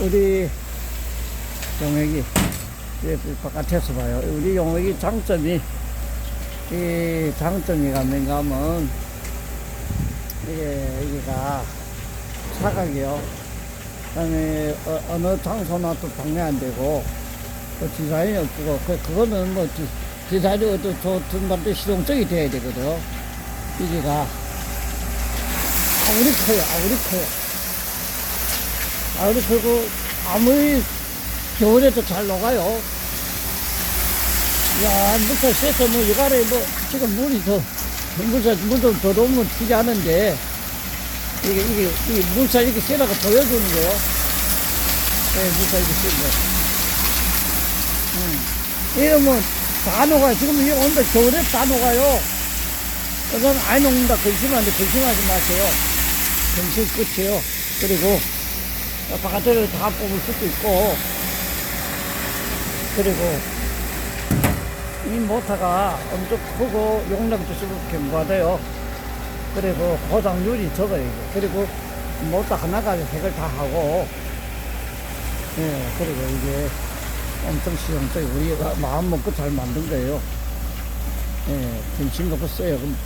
우리 용액이 예, 바깥에서 봐요. 우리 용액이 장점이 이 장점이 가는가 하면 이게 여기가 사각이요. 그다음에 어, 어느 장소나 또 방해 안 되고 그 디자인이 없고 그 그거는 뭐 디, 디자인이 어떤 좋든 말든 실용적이 돼야 되거든요. 여기가 아무리 커요, 아무리 커요. 아무리 크고 아무리 겨울에도 잘 녹아요. 야, 물살 쎄서 뭐, 이가래 뭐, 지금 물이 더, 물살, 물좀 더 넣으면 튀지 않은데, 이게, 이게, 이게 물살 이렇게 쎄라고 보여주는 거요. 네, 물살 이렇게 쎄 거. 음. 이거 뭐, 다 녹아요. 지금 이게 온도 겨울에 다 녹아요. 그건 안 녹는다. 근심하는데 근심하지 마세요. 근심 끝이에요. 그리고, 바깥으로 다 뽑을 수도 있고, 그리고, 이 모터가 엄청 크고 용량도 수북게 무하대요. 그리고 고장률이 적어요. 그리고 모터 하나가 해결 다 하고, 예, 그리고 이게 엄청 실용적이 우리가 마음 먹고 잘 만든 거예요. 예, 근심 놓고 써요. 그럼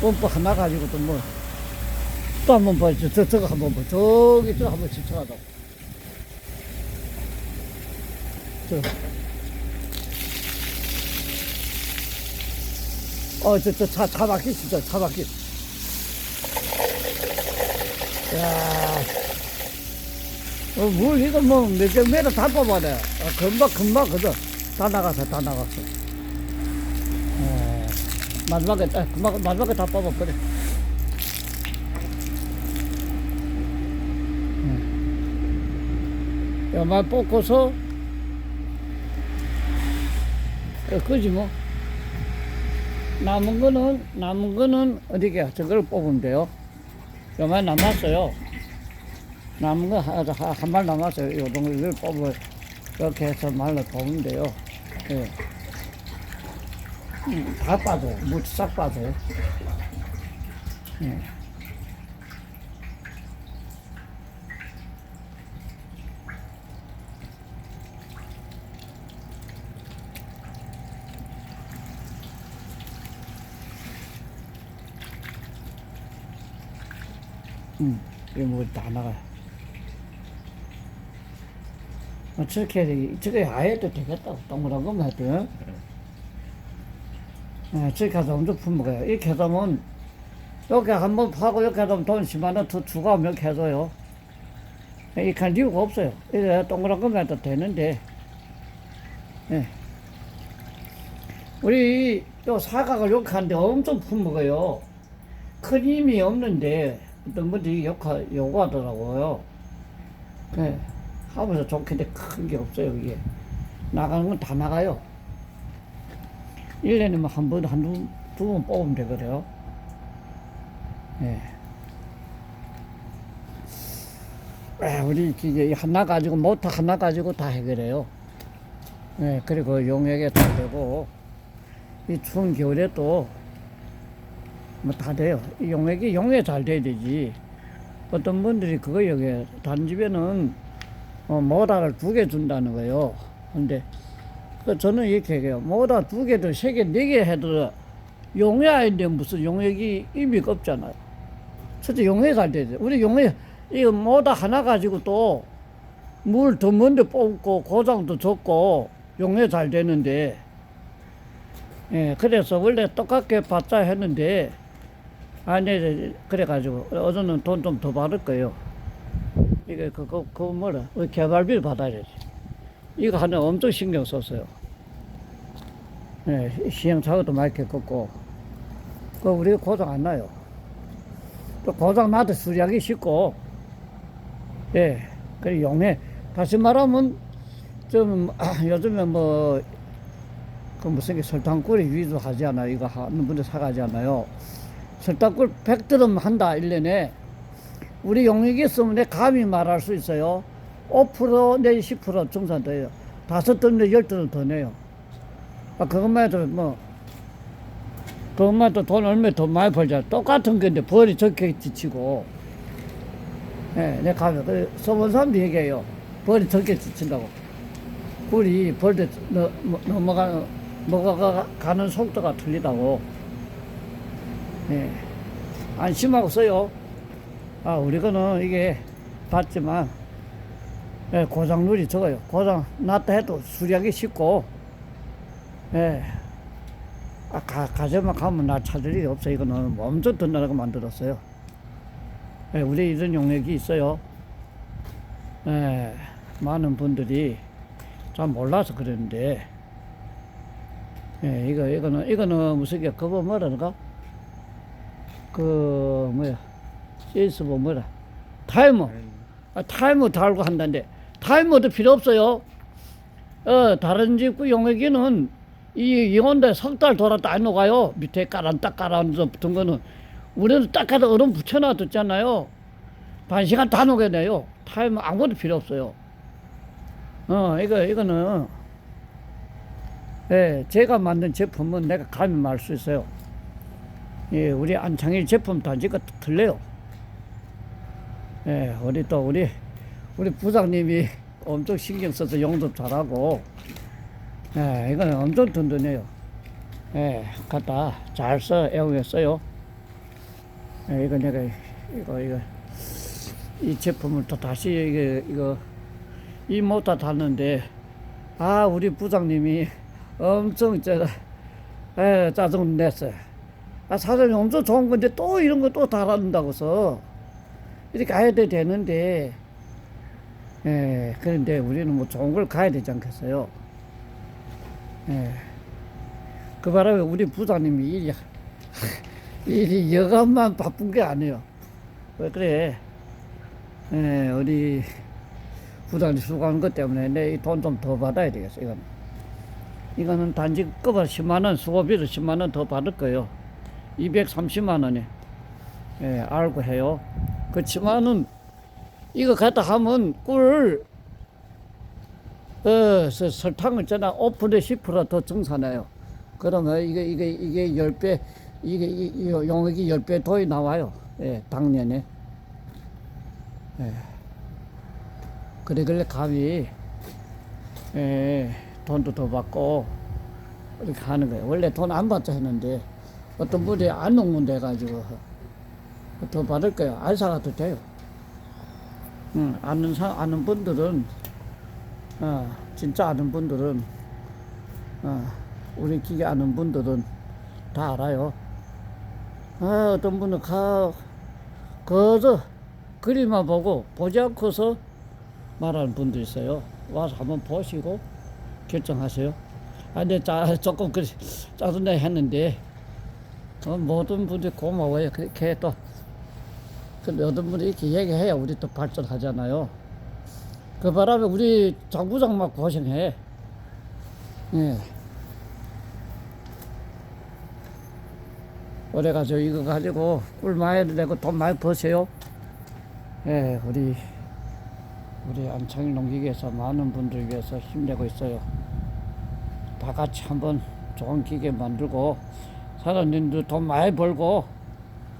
펌프 하나 가지고도 뭐, 또 한번 봐. 저, 저, 저거 한번 봐. 저기, 저 한번 집중하다. 저. 어, 저, 저, 차, 차 바퀴, 진짜, 차 바퀴. 야 어, 물, 이거 뭐, 몇 개, 매를 다 뽑아내. 어, 금방, 금방, 그저. 다 나갔어, 다 나갔어. 어, 마지막에, 아, 금방, 마지막에 다 뽑아버려. 음. 여만 뽑고서, 어, 그지 뭐. 남은 거는, 남은 거는 어디게, 저걸 뽑으면 돼요. 요만 남았어요. 남은 거 한발 남았어요. 요 이걸 뽑아, 이렇게 해서 말로 보면 돼요. 예. 음, 다 빠져요. 물싹 빠져요. 예. 음, 이거 뭐다 나가요. 어, 저렇게, 해야 되- 저게 아예 해도 되겠다. 동그란 것만 해도. 예, 저렇게 해서 엄청 품먹어요. 이렇게 하면, 이렇게 한번 파고, 이렇게 하면 돈 10만원 더 주고 하면 이렇게 해줘요. 이렇게 할 이유가 없어요. 이래 동그란 것만 해도 되는데, 예. 우리 요 사각을 이렇게 하는데 엄청 품먹어요. 큰 힘이 없는데, 분들이 욕하, 요구하더라고요. 예. 하면서 좋겠는데 큰 게 없어요, 이게. 나가는 건 다 나가요. 1년에 뭐한 번, 한 두 두 번 뽑으면 되거든요. 예. 아, 우리 이게 하나 가지고, 모터 하나 가지고 다 해결해요. 예, 그리고 용액에 다 되고, 이 추운 겨울에 또, 뭐 다 돼요. 이 용액이 용액 잘 돼야 되지. 어떤 분들이 그거 여기 단 집에는 어, 모다를 두 개 준다는 거예요. 근데 그 저는 이렇게 얘기해요. 모다 두 개도 세 개, 네 개 해도 용액인데 무슨 용액이 의미가 없잖아요. 진짜 용액 잘 돼야 돼. 우리 용액 이거 모다 하나 가지고 또 물 더 먼데 뽑고 고장도 적고 용액 잘 되는데 예, 그래서 원래 똑같게 받자 했는데 아니 그래가지고 어제는 돈 좀 더 받을 거예요. 이게 그거 그 뭐라 그 개발비를 받아야지. 이거 하나 엄청 신경 썼어요. 예, 시행착오도 많이 겪었고 그 우리 고장 안 나요. 또 고장 나도 수리하기 쉽고 예, 그 용해 다시 말하면 좀 아, 요즘에 뭐 그 무슨 게 설탕꿀이 위조하지 않아 이거 하는 분들 사가지 않아요. 설탕꿀 100드럼 한다 1년에 우리 용액이 있으면 내 감히 말할 수 있어요. 5% 내지 10% 정산돼요. 다섯 돈 내지 열 돈을 더 내요. 아, 그것만 해도 뭐, 그것만 해도 돈 얼마 더 많이 벌자. 똑같은 건데 벌이 적게 지치고. 예, 내 가면, 그, 소문 사람도 얘기해요. 벌이 적게 지친다고. 꿀이 벌대 너- 뭐- 넘어가 먹어가는 속도가 틀리다고. 예. 안심하고 써요. 아, 우리 거는 이게 봤지만, 예, 고장률이 적어요. 고장 났다 해도 수리하기 쉽고, 예. 아, 가, 가져만 가면 나 찾을 일이 없어. 이거는 엄청 든든하게 만들었어요. 예, 우리 이런 용액이 있어요. 예, 많은 분들이 잘 몰라서 그러는데, 예, 이거, 이거는, 이거는 무슨 게, 그거 뭐라는가? 그, 뭐야, 세이스보 뭐라, 타이머. 아, 타이머 달고 한다는데, 타이머도 필요 없어요. 어, 다른 집그 용액기는 이 영원대 석달 돌았다 안 녹아요. 밑에 깔아, 딱 깔아놓은 붙은 거는. 우리는 딱 가서 얼음 붙여놔뒀잖아요. 반 시간 다 녹여내요. 타이머 아무것도 필요 없어요. 어, 이거, 이거는, 예, 제가 만든 제품은 내가 감히 말 수 있어요. 예, 우리 안창일 제품 단지가 틀려요. 예, 우리 또 우리 우리 부장님이 엄청 신경 써서 용접 잘하고, 예, 이거는 엄청 든든해요. 예, 갖다 잘 써, 애용했어요. 예, 이거 내가 이거 이거 이 제품을 또 다시 이거 이거 이 모터 달는데 아 우리 부장님이 엄청 저 에, 짜증 냈어요. 아 사장님 엄청 좋은 건데 또 이런 거 또 달아준다고서 이렇게 가야 돼 되는데 예 그런데 우리는 뭐 좋은 걸 가야 되지 않겠어요. 예. 그 바람에 우리 부장님이 일이 일이 여간만 바쁜 게 아니에요. 왜 그래? 예, 우리 부장님 수고하는 것 때문에 내 돈 좀 더 받아야 되겠어, 이거는. 이거는 단지 급을 10만원, 수고비를 10만원 더 받을 거예요. 230만 원에. 예, 알고 해요. 그렇지만은, 이거 갖다 하면 꿀, 어, 서- 설탕을 쩌나 5% 10%더 증산해요. 그러면 이게, 이게, 이게 10배, 이게, 이, 이 용액이 10배 더이 나와요. 예, 당년에. 예. 그래, 그래, 감히, 예, 돈도 더 받고, 이렇게 하는 거예요. 원래 돈 안 받자 했는데, 어떤 분이 안 녹는데 해가지고, 더 받을 거예요. 안 사가도 돼요. 응, 아는 사, 아는 분들은, 어, 진짜 아는 분들은, 어, 우리 기계 아는 분들은 다 알아요. 아, 어떤 분은 가, 거저 그림만 보고 보지 않고서 말하는 분도 있어요. 와서 한번 보시고 결정하세요. 아, 근데 짜, 조금 그리 짜증나 했는데, 어, 모든 분들이 고마워요. 그렇게 또, 근데 어떤 분이 이렇게 얘기해야 우리 또 발전하잖아요. 그 바람에 우리 장부장만 고생해. 예. 올해 가지고 이거 가지고 꿀 많이 내고 돈 많이 버세요. 예, 우리 우리 안창일 농기계에서 많은 분들 위해서 힘내고 있어요. 다 같이 한번 좋은 기계 만들고 사장님도 돈 많이 벌고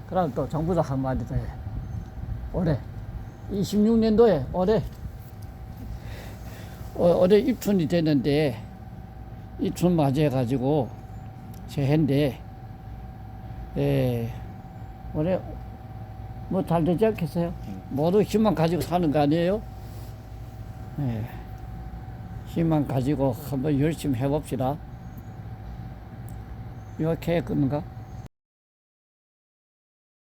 그럼 또 정부장 한마디 더 해. 올해 26년도에 올해 어, 올해 입춘이 됐는데 입춘 맞이해 가지고 새해인데 예 올해 뭐 잘 되지 않겠어요? 모두 힘만 가지고 사는 거 아니에요? 예. 힘만 가지고 한번 열심히 해봅시다. 이렇게 끊는가?